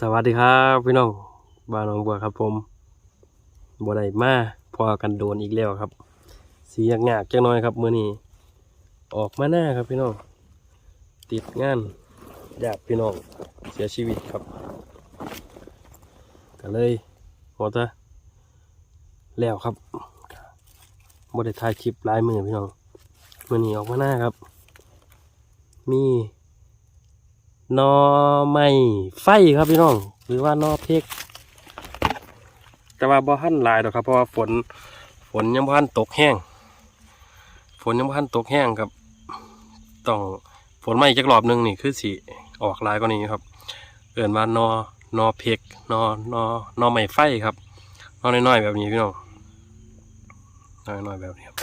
สวัสดีครับพี่น้องบ้านหนองบัวครับผมบัวได้มาพอกันโดนอีกแล้วครับ สียากยากๆจังน้อยครับมื้อนี้ออกมาหน้าครับพี่น้องติดงานญาติพี่น้องเสียชีวิตครับก็เลยหมดละแล้วครับบัได้ถ่ายคลิปลายมือพี่น้องมื้อนี้ออกมาหน้าครับ มี นอไม้ไฟครับพี่น้อง หรือว่านอเพกแต่ว่าบ่ทันลายดอกครับ เพราะว่าฝนฝนยังบ่ทันตกแห้ง ฝนยังบ่ทันตกแห้งครับ ต้องฝนมาอีกจักรอบหนึงนี่คือสิออกลายกว่านี้ครับ เอิ่นว่านอนอเพกนอนอนอไม้ไฟครับนอน้อยๆแบบนี้พี่น้องน้อยๆแบบนี้ครับ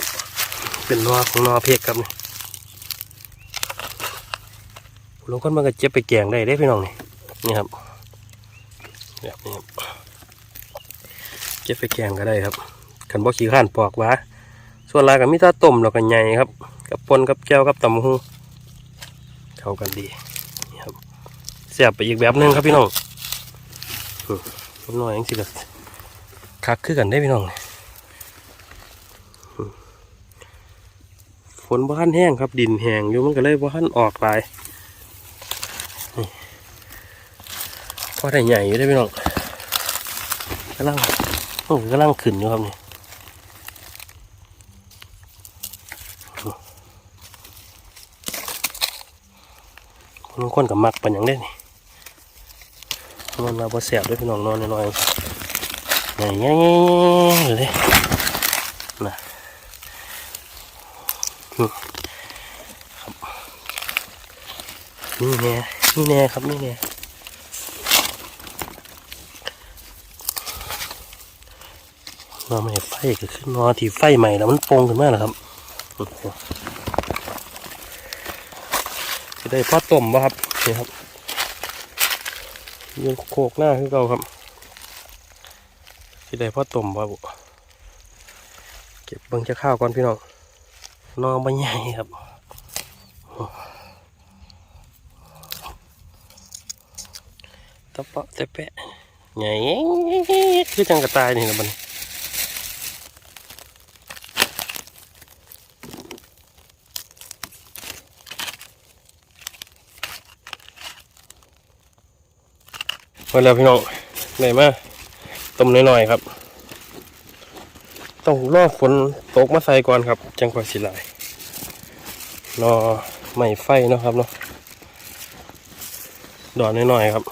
เป็นนอของนอเพกครับนี่ ลงคนมันก็เจ็บไปแกงได้ได้พี่น้องนี่นี่ครับแบบนี้ครับเจ็บไปแกงก็ได้ครับขันบ่ขี้ข้านปอกวาส่วนลายก็มีแตาต้มแล้วก็ใหญ่ครับ กับปนกับแก้วกับตำหูเข้ากันดีนี่ครับเสียบไปอีกแบบนึงครับพี่น้องอืมนิดหน่อยยังสิก็คักคือกันได้พี่น้องฝนบ่ทันแห้งครับดินแห้งอยู่มันก็เลยบ่ทันออกหลาย อได้ใหญ่อยู่ได้อพี่น้องกำลังโอ้กำลังขึ้นอยู่ครับนี่บางคนกับมักปันอย่างได้นี่มันมาบ่แสบด้วยพี่น้องนอนน้อยๆใหญ่ๆอยู่เลยนะนี่ครับนี่แน่นี่แน่ครับนี่แน่ นอไม่ไฟก็คือนนอที่ไฟใหม่แล้วมันโป่งขึ้นมาแล้วครับจะได้พอต้มบ่ครับนี่ครับยังโคกหน้าคือเก่าครับจะได้พอต้มบ่บุเก็บเบิ่งจะข้าวก่อนพี่น้องนอใบใหญ่ครับตะเปาะตะแปะใหญ่คือจังกระตายนี่นะบัน มาแล้วพี่น้องไหนมาต้มน้อยๆครับ ต้องรอฝนตกมาใส่ก่อนครับ จังกว่าสิลายรอไม่ไฟนะครับเนาะดอนน้อยๆครับ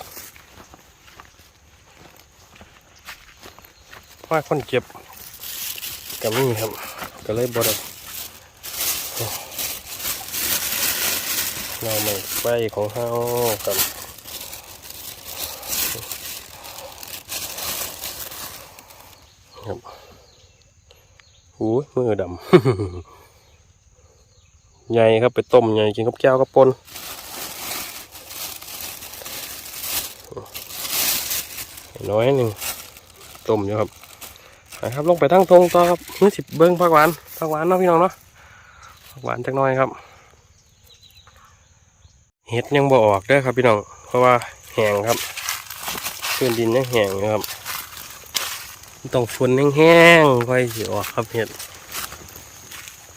ว่าคนเก็บกับนี่ครับ ก็เลยบดเราไม่ไฟของเฮาครับครับ อ้ยมือดำใหญ่ครับไปต้มใหญ่กินกับแก้วกับปนน้อยหนึ่งต้มอยู่ครับครับลงไปทั้งทงต่อครับนี่สิบเบิ้งผักหวานผักหวานเนาะพี่น้องเนาะผักหวานจักหน้อยครับ เห็ดยังบ่ออกเด้อครับพี่น้องเพราะว่าแห้งครับพื้นดินยังแห้งอยู่ครับ ต้องฝนแห้งๆค่อยสิออกครับเห็ด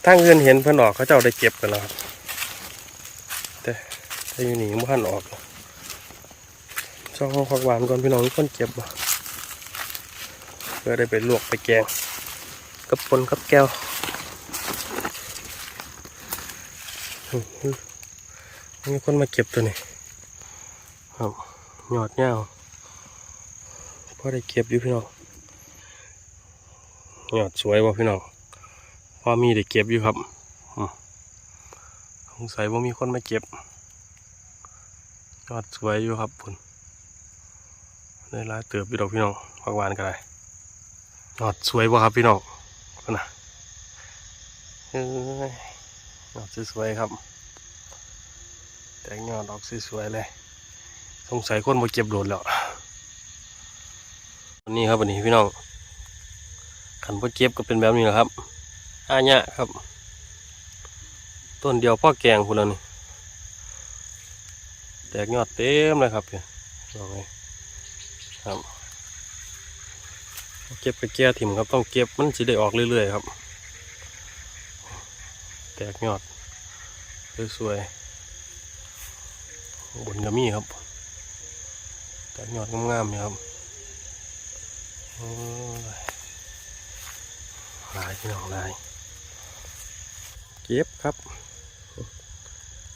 ทางอื่นเห็นเพิ่นออกเขาเจ้าได้เก็บกันแล้วครับแต่แต่อยู่นี่มันออกช่องผักหวานก่อนพี่น้องคนเก็บบ่เพื่อได้ไปลวกไปแกงกับปนกับแก้วอื้อหือมีคนมาเก็บตัวนี้ครับยอดเงาพอได้เก็บอยู่พี่น้อง ยอดสวยว่พี่น้องพอมีได้เก็บอยู่ครับสงสัยว่ามีคนมาเก็บ ยอดสวยอยู่ครับคุณได้หลายเติบอยู่ดอกพี่น้องผักวานก็ได้ยยอดสวยว่ครับพี่น้องคุณนะยอดสวยครับ แต่งยอดดอกสวยเลย สงสัยคนมาเก็บโดนแล้วนนี้ครับวันนี้พี่น้อง ขันพ่อเก็บก็เป็นแบบนี้แหละครับอาญะครับ ต้นเดียวพ่อแกงคุณแล้วนี่แตกยอดเต็มเลยครับเนี่ยดอกนี้ครับเก็บไปแก้ถิ่มครับต้องเก็บมันสิได้ออกเรื่อยๆครับ แตกยอดสวยๆบนกระมี่ครับแตกยอดงามๆเนี่ยครับโอ้ ลายพี่น้องลาย เก็บครับ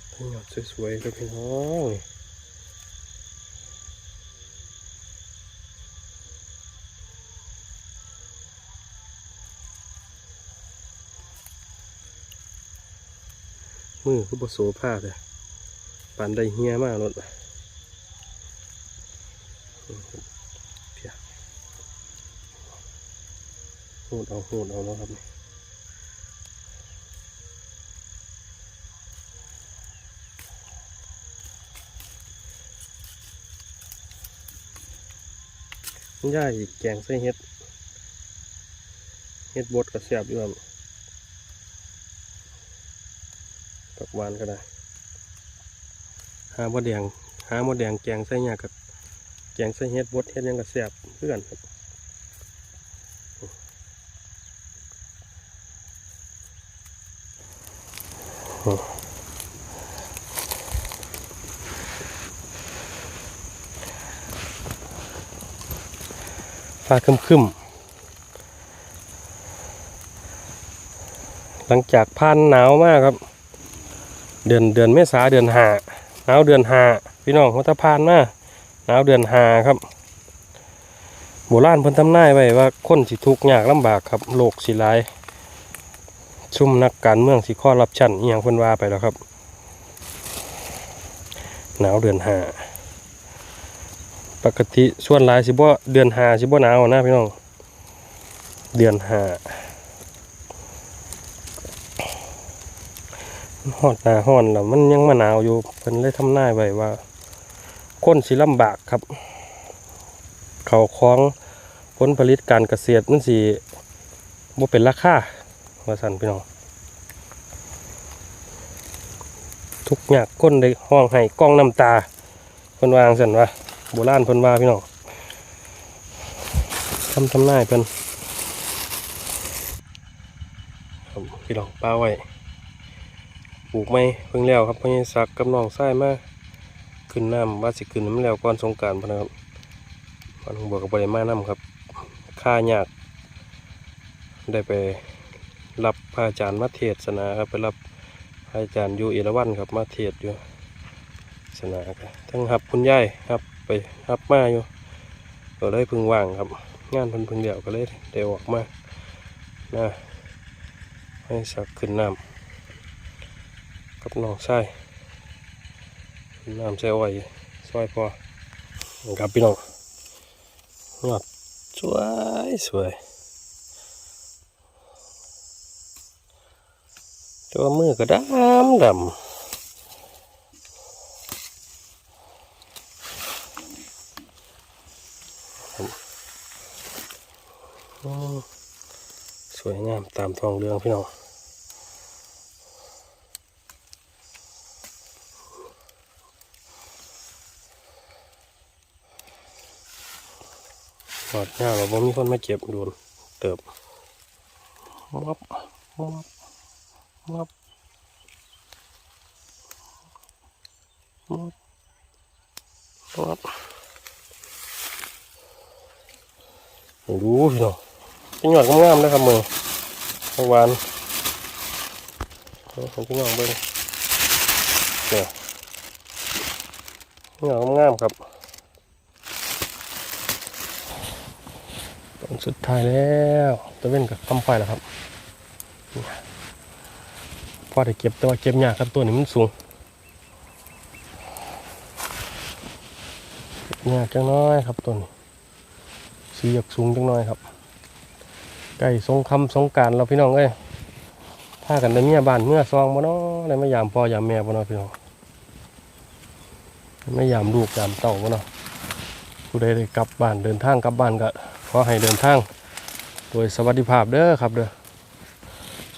แตกยอดสวยๆครับพี่น้องมือคือบโสผ้าเลยปานได้เฮียมากรถเพีย หูดเอาหูดเอาแล้วครับนี่ย่ายแกงใส่เห็ด เห็ดบดกับเสียบอยู่ครับตักหวานก็ได้ หาหมดแดง หาหมดแดงแกงใส่ยากับแกงใส่เห็ดบดเห็ดยังกับเสียบเพื่อนครับ ฟ้าคึมคึมๆหลังจากผ่านหนาวมากครับ เดือนเดือนเมษาเดือนหาหนาวเดือนหาพี่น้องเขาตะพานมาหนาวเดือนหาครับโบราณเพิ่นทำนายไว้ว่าคนสิทุกข์ยากลำบากครับโลกสิหลาย ซุ่มนักการเมืองสิข้อรับชั้นอหย่างเพิ่นว่าไปแล้วครับ หนาวเดือนหาปกติส่วนหลายสิบ่เดือนหาสิบ่หนาวนะพี่น้อง เดือนหาฮอดหนาฮ้อนแล้วมันยังมาหนาวอยู่เพิ่นเลยทำนายไว้ว่าคนสิลำบากครับ เขาวของผลผลิตการเกษตรมันสิบ่เป็นราคา ว่าสั่นพี่น้องทุกอย่างคนได้ห้องให้กล้องน้ำตาเพิ่นวางสั่นว่าโบราณเพิ่นว่าพี่น้องทำทำหน้าเพิ่นพี่น้องป้าไว้ปลูกไม่เพิ่งแล้วครับเพิ่งสักกับน้องไส้มาขึ้นน้ำว่าสิขึ้นน้ำแล้วก่อนสงการพนะครับมันบวกกับบริมาน้ำครับค่ายากได้ไป รับพระอาจารย์มาเทศนาครับไปรับพระอาจารย์อยู่เอราวัณครับมาเทศอยู่สนาครับทั้งหับคุณยายครับไปหับมาอยู่ก็เลยพึงว่างครับ งานพิ่นพึงเดียวก็เลยได้ออกมานะให้สักขึ้นน้ำกับน้องชายน้ำใส่อ้อยซอยพอครับพี่น้องยอดสวยสวย ตัวมือก็ดำดำสวยงามตามทองเรืองพี่น้องหอดหน้าเราบ่มีคนมาเก็บโดนเติบมับมับ มับมับมับดูพี่น้องพี่หยอดงามๆนะครับมือเมื่อวานเอาของพี่น้องเบิ้งเนี่ยพี่หยอดงามครับตอนสุดท้ายแล้วตะเว้นกับคำไฟแล้วครับ อได้เก็บแต่ว่าเก็บยากครับตัวนี้มันสูงยากจังน้อยครับตัวนี้สีอยากสูงจังน้อยครับใกล้สงคำสงกรารเราพี่น้องเอ้ยถ้ากันได้เมียบ้านเมื่อซองบ่เนาะได้มายามพ่อยามแม่บ่เนาะพี่น้องไมายามลูกยามเต่าบ่เนาะผู้ใดได้กลับบ้านเดินทางกลับบ้านก็ขอให้เดินทาง โดยสวัสดิภาพเด้อครับเด้อ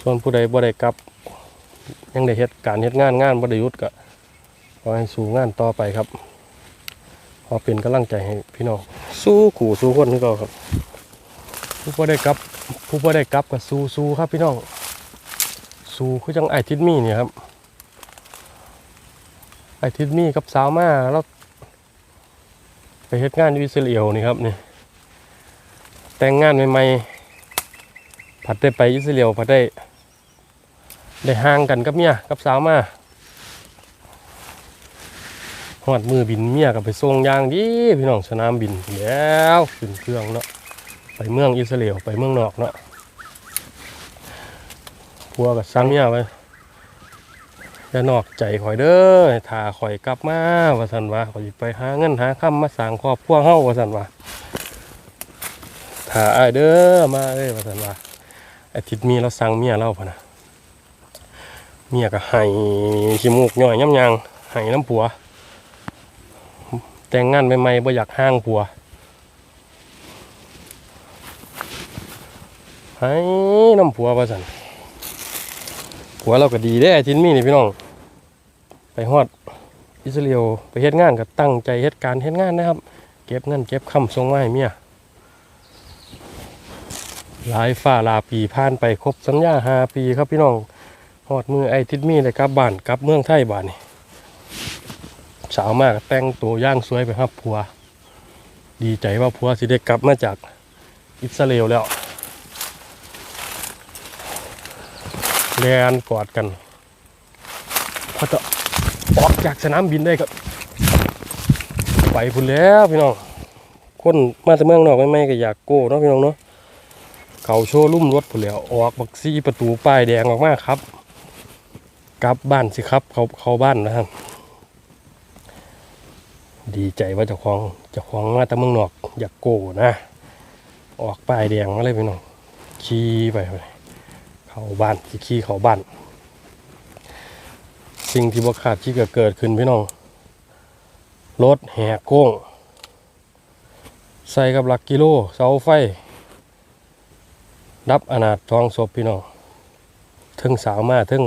ส่วนผู้ใดบ่ได้กลับ ยังได้เฮ็ดการเฮ็ดงานงานบ่ได้หยุดก็ขอให้สู่งานต่อไปครับขอเป็นกำลังใจให้พี่น้องสู้ขู่สู้คนนี่ก็ครับ ผู้พ่ได้กลับ ผู้พ่ได้กลับกับสู้สู้ครับ พี่น้องสู้คือจังไอทิดมี่เนี่ยครับไอทิดมี่กับสาวมาแล้วไปเฮ็ดงานอยู่อิสราเอลนี่ครับนี่แต่งงานใหม่ๆผัดได้ไปอิสราเอลผัดได้ ได้ห่างกันกับเมียกับสาวมาหอดมือบินเมียกับไปส่งยางดีพี่น้องสนามบินแล้วขึ้นเครื่องเนาะไปเมืองอิสราเอลไปเมืองนอกเนาะพัวกับซ้ำเมียไปอย่านอกใจข่อยเด้อถ้าข่อยกลับมาว่าสันว่าข่อยไปหาเงินหาคำมาสร้างครอบครัวเฮาว่าสันว่าถ้าอ้ายเด้อมาเอ้ยว่าสันว่าอาทิตย์มีเราสั่งเมียเราพะนะ เมียก็ให้ขี้มูกย่อยย้ำยางให้น้ำผัว แต่งงานใหม่ๆบ่อยากห้างผัวให้น้ำผัวว่าสันผัวเราก็ดีได้ทินมีนี่พี่น้อง ไปฮอดอิสราเอลไปเฮ็ดงานก็ตั้งใจเฮ็ดการเฮ็ดงานนะครับ เก็บเงินเก็บคำส่งมาให้เมียหลายฝ่าลาปีผ่านไปครบสัญญาหาปีครับพี่น้อง อดมือไอ้ทิดมี่เลยครับบ้านกลับเมืองไทยบ้านนี่สาวมากแต่งตัวย่างสวยไปครับผัว ดีใจว่าผัวสิได้กลับมาจากอิสราเอลแล้วแลนกอดกันพอจะออกจากสนามบินได้ครับ ไปพุ่นแล้วพี่น้องคนมาจากเมืองนอกไม่ไม่ก็อยากโก้เนาะพี่น้องเนาะเขาโชว์ลุ่มรถพุ่นแล้วออกบักซี่ประตูป้ายแดงออกมาครับ กลับบ้านสิครับ เขาเขาบ้านนะครับ ดีใจว่าจ้าของจ้าของมาต่เมืองนอกอยากโก้นะ ออกป้ายแดงมาเลยพี่น้องขี่ไปเข้าบ้านขี่เข้าบ้าน สิ่งที่บ่คาดที่เกิดขึ้นพี่น้องรถแหกโค้งใส่กับหลักกิโลเสาไฟ ดับอนาถทองศพพี่น้องทึงสาวมาทึง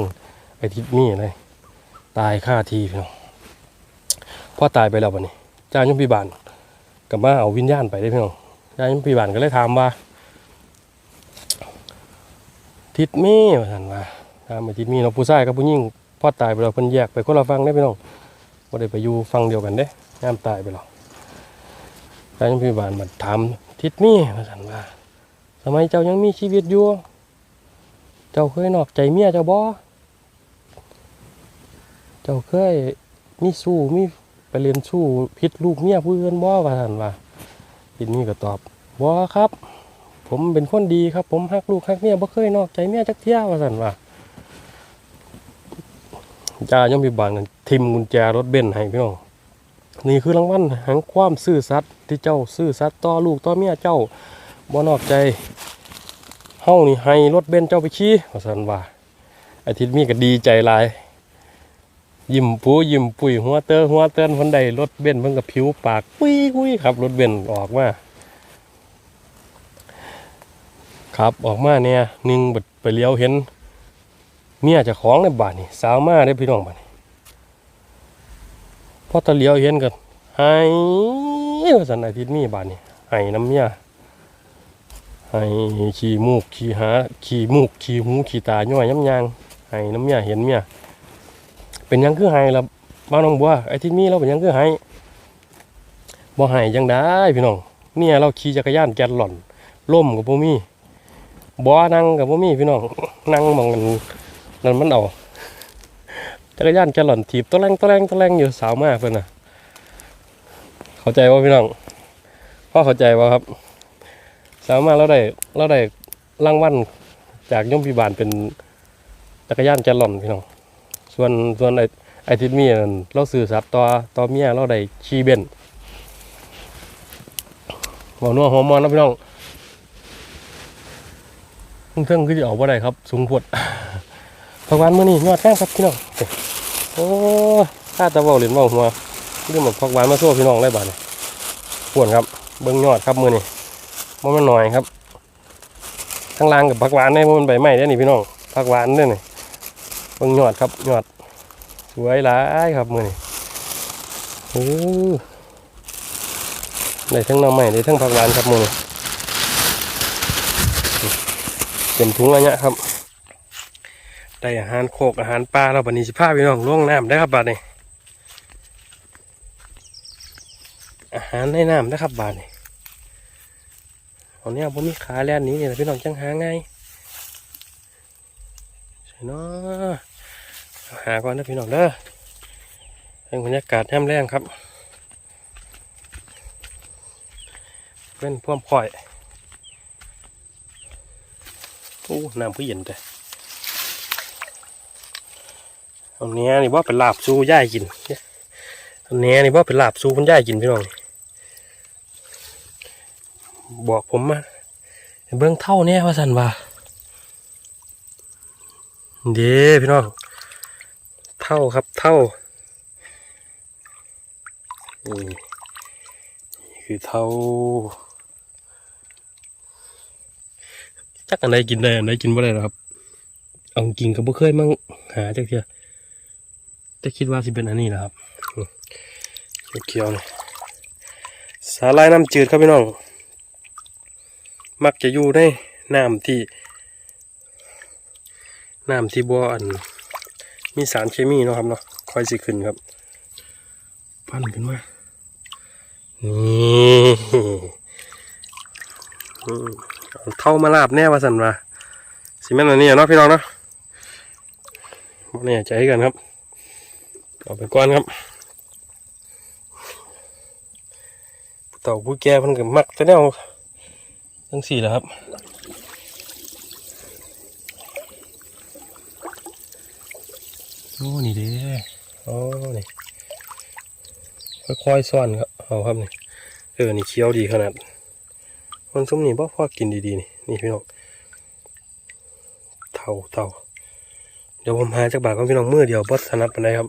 ทิศมีเลย ตายค่าทีพี่น้องพ่อตายไปแล้ววันนี้จ้ายมพิบาลกับมาเอาวิญญาณไปได้พี่น้องจ้ายมพิบาลก็เลยถามว่า ทิศมีว่าท่านว่าถามไอ้ทิศมีเนาผู้ชายกับผู้หญิงพ่อตายไปแล้วเพิ่นแยกไปคนละฟังได้พี่น้องบ่ได้ไปอยู่ฟังเดียวกันเด้ยามตายไปแล้วจ้ายมพิบาลมาถามทิศมีว่าท่านว่าทำไมเจ้ายังมีชีวิตอยู่ เจ้าเคยนอกใจเมียเจ้าบ่ เจ้าเคยมีสู้มีไปเรียนสู้พิษลูกเมียผู้อื่นบ่ว่าท่านว่าทิดนี่ก็ตอบบ่ครับ ผมเป็นคนดีครับ ผมฮักลูกฮักเมียบ่เคยนอกใจเมียจักเที่ยว่าท่านว่าจ่ายอมพิบาลกันทิมกุญแจรถเบนซ์ให้พี่น้องนี่คือรางวัลแห่งความซื่อสัตย์ที่เจ้าซื่อสัตย์ต่อลูกต่อเมียเจ้าบ่นอกใจเฮานี่ให้รถเบนซ์เจ้าไปขี่ว่าท่านว่าอาทิตย์มีก็ดีใจหลาย ยิ้มปูยิ้มปุยหัวเตอหัวเตือนคนใดรถเบนเพิ่งกับผิวปากปุ้ยปุ้ยครับรถเบนออกมาครับออกมาเนี่ยหนึ่งบดไปเลี้ยวเห็น เมียจะของในบ้านนี่สาวมาได้พี่น้องบ้านนี่พอตะเลี้ยวเห็นกันไห้ว่าสันอาทิตย์มีบ้านนี่ไห้น้ำเมียไห้ขี่มูกขี่หาขี่มูกขี่หูขี่ตาย่อยย้ำยางไห้น้ำเมียเห็นเมีย เป็นยังคือไห้ละบ้านน้องบัวไอ้ที่มีเราเป็นยังคือไห้บ่ไห้จังได้พี่น้องเนี่ยเราขี่จักรยานแกนหล่อนล่มกับบ่มีบ่นั่งกับบ่มีพี่น้องนั่งมองกันนั่นมันเอาจักรยานแกนหล่อนถีบตัวแรงตัวแรงตัวแรงอยู่สาวมากเพิ่นนะเข้าใจว่าพี่น้องพ่อเข้าใจว่าครับ สาวมากเราได้เราได้รางวัลจากย่อมพิบาลเป็นจักรยานแกนหล่อนพี่น้อง ส่วนส่วนไอ้ไอ้ทิมีนั่นเราสื่อสัตว์ต่อต่อเมียเราได้ชีเบนบอกนัวหัวมอนนะพี่น้องเพิ่งคือจะออกว่าได้ครับ สูงพวดผักหวานมื้อนี้ยอดแก้งครับพี่น้องโอ้ข้าตะเบาเหรียญเบาหัวเรื่องแบบผักหวานมาโซ่พี่น้องได้บาทนี่ปวดครับเบิ้งยอดครับมื้อนี้มันมันหน่อยครับข้างล่างกับผักหวานเนี่ยมันใบไม้ได้นี่พี่น้องผักหวานเนี่ยนี่ เบิ่งยอดครับยอด สวยหลายครับมือนี่โอ้ได้ทั้งน้ำใหม่ได้ทั้งผักหวานครับหมูนี่เต็มถุงอันเนี้ยครับได้อาหารโคกอาหารปลาเราบันนี้สิพาพี่น้องล่วงน้ำได้ครับบาดนี้อาหารในน้ำนะครับบาดนี้เอาเนี่ยผมมีขาแล่นนี้เนี่แหละพี่น้องจังหาง่าย ช่เนาะหาก่อนนะพี่น้องเด้อเป็นบรรยากาศแจ่มแรงครับ เป็นพ่วมข่อยโอ้น้ำผู้เย็นแต่อันนี้นี่ว่าเป็นลาบสู้ย่ายกินอันนี้นี่ว่าเป็นลาบสู้คุณย่ายกินพี่น้องบอกผมมาเบื้องเท่าเนี่ยว่าสันว่า เด้พี่น้องเท่าครับเท่านี่นี่คือเท่าจักอันใดกินได้อันใดกินบ่ได้หรอครับ เอาจริงก็บ่เคยมั่งหาจักเทียแต่คิดว่าสิเป็นอันนี้แหละครับเขียวๆนี่สาลายน้ำจืดครับพี่น้อง มักจะอยู่ในน้ำที่ น้ำที่บ่อัน มีสารเคมีเนาะครับเนาะค่อยสิขึ้นครับพันขึ้นมา นี่อืมเอาเท่ามาลาบแน่ว่าสันว่าสิแม่นอันนี้อะเนาะพี่น้องเนาะบ่แน่ใจกันครับเอาไปก่อนครับผู้เต่าผู้แก่เพิ่นก็มักแต่แนวทั้งสี่แหละครับ อ้นี่เด้โอ้นี่ค่อยๆซ่อนครับเอาครับนี่เออนี่เคี้ยวดีขนาดคนซุ้มนี่บ่พอกินดีๆนี่นี่พี่น้องเท่าเท่าเดี๋ยวผมหาจากบาทของพี่น้องมือเดียวบอสถนัดไปานใดครับ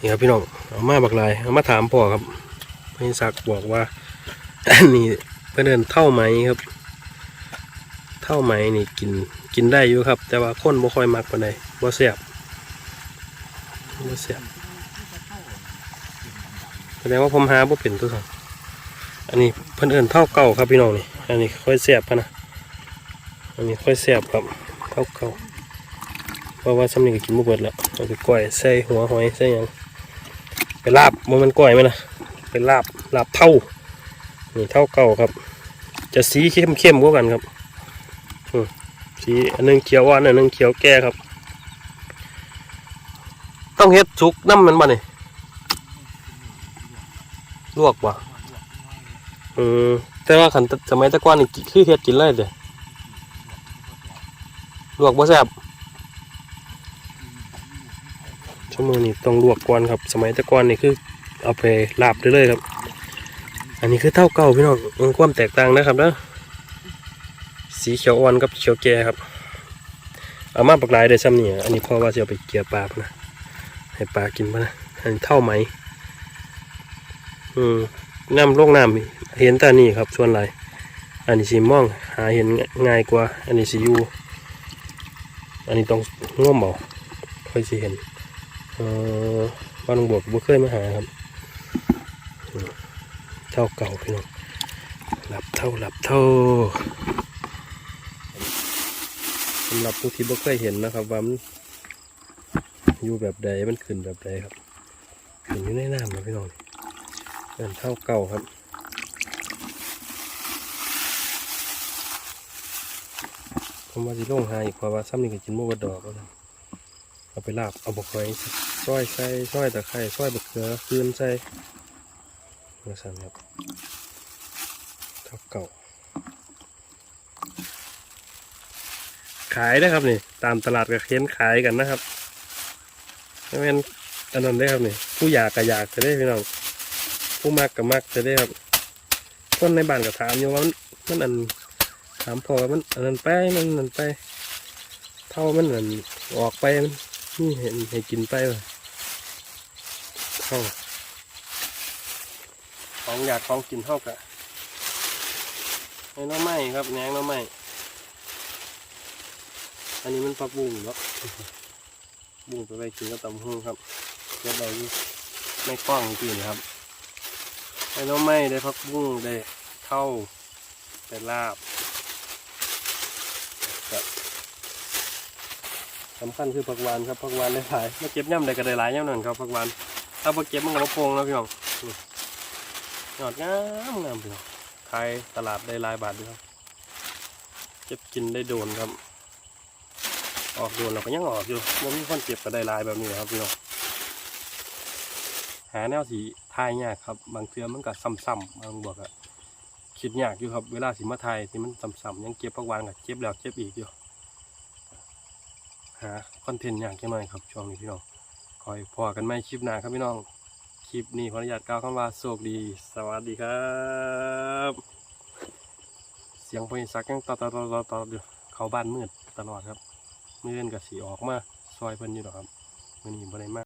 นี่ครับพี่น้องเอามาบักลายเอามาถามพ่อครับพี่ศักบอกว่าอันนี้เพื่อนเดินเท่าไหมครับ เท่าไหมนี่กิน กินได้อยู่ครับ แต่ว่าคนบ่ค่อยมักปานใดบ่แซ่บบ่แซ่บแสดงว่าผมหาบ่เป็นตัวสัอันนี้เพิ่นเอิ้นเท่าเก่าครับพี่น้องนี่อันนี้ค่อยแซ่บนะอันนี้ค่อยแซ่บครับเท่าเก่าเพราะว่าสำนี้ก็กินบ่เบิดแล้วเอาไปก้อยใส่หัวหอยใส่หยังไปลาบบ่มันก้อยไหมนะไปลาบลาบเท่านี่เท่าเก่าครับ จะสีเข้มๆกว่ากันครับ สีอันหนึงเขียวอ่อนอันหนึงเขียวแก่ครับ ต้องเฮ็ดสุกน้ำมันบ่นี่ลวกว่ะอืมแต่ว่าขันสมัยตะก่อนนี่คือเฮ็ดกินเลยเด้ลวกบ่แซ่บชั่วโมงนี้ต้องลวกก่อนครับ สมัยตะก่อนนี่คือเอาไปลาบได้เลยครับ อันนี้คือเท่าเก่าพี่น้องมันความแตกต่างนะครับเด้อ สีเขียวอ่อนกับเขียวแก่ครับเอามาปักหลายได้ซ้ำนี่อันนี้พ่อว่าจะเอาไปเกลี่ยปลาพะนะให้ปลากินพะนะอันนี้เท่าไหมอืมน้ำโลกน้ำเห็นแต่นี่ครับส่วนไรอันนี้สีม่องหาเห็นง่ายกว่า อันนี้สียูอันนี้ต้องง่วมเบาค่อยสีเห็นเออบ้านหลวงบวกบ่เคยมาหาครับเท่าเก่าพี่น้องหลับเท่าหลับเท่าำหรับผู้ที่บ่เคยเห็นนะครับว่ามันอยู่แบบใดมันขึ้นแบบใดครับขึ้นอยู่ในน้ำนะพี่น้องเดินเท่าเก่าครับผมว่าสิลงหาอีกเพราะว่าซ้ำนี่ก็กินหมูกระดอกแล้วเอาไปลาบเอาบกไว้ซอยใส่ซอยตะไคร้ซอยบะเขือคืนใส่มาสั่นครับเท่าเก่า ขายนะครับนี่ ตามตลาดก็เค้นขายกันนะครับไม่เป็นอันนั้นได้ครับนี่ ผู้อยากก็อยากจะได้พี่น้องผู้มักก็มักจะได้ครับ คนในบ้านก็ถามอยู่ว่ามันมันอันถามพอมันอันนั้นไปมันอันนั้นไปเท่ามันอันออกไปมันนี่เห็นให้กินไปเลยเท่าของอยากของกินเท่ากับให้น้องไม้ครับแหนงน้องไม้ อันนี้มันผักบุ้งเนาะบุ้งไปไปกินกับตำหูครับเก็บเราอยู่กล้องจริงครับได้น้องไม้ได้พักบุ้งได้เข้าวได้ลาบสำคัญคือผักหวานครับผักหวานได้หลายมาเก็บย่ำได้ก็ได้หลายย่ำนั่นครับผักหวานถ้าพอเก็บมันก็มาโปงแล้วพี่น้องยอดงามงามพี่น้องขายตลาดได้หลายบาทด้วยครับเก็บกินได้โดนครับ ออกโดนเราก็ยังออกอยู่ว่ามีคนเก็บก็ได้ลายแบบนี้นะครับพี่น้องหาแนวสีทายยากครับ บางเทือมันก็ซ้ำๆบางบวกอะคิดยากอยู่ครับ เวลาสิมาทายที่มันซ้ำๆยังเก็บพักวานกับเก็บแล้วเก็บอีกอยู่หาคอนเทนต์ยากจังหน่อยครับช่วงนี้พี่น้องคอยพอกันไหมคลิปหน้าครับพี่น้องคลิปนี้ขออนุญาตกล่าวคำว่าโชคดี สวัสดีครับ เสียงพยิสักยังต่อต่อต่อต่อออยู่เขาบ้านมืดตลอดครับ มืดกับสีออกมาซอยเพิ่นอยู่หรอกครับมื่อนี้บ่ได้มา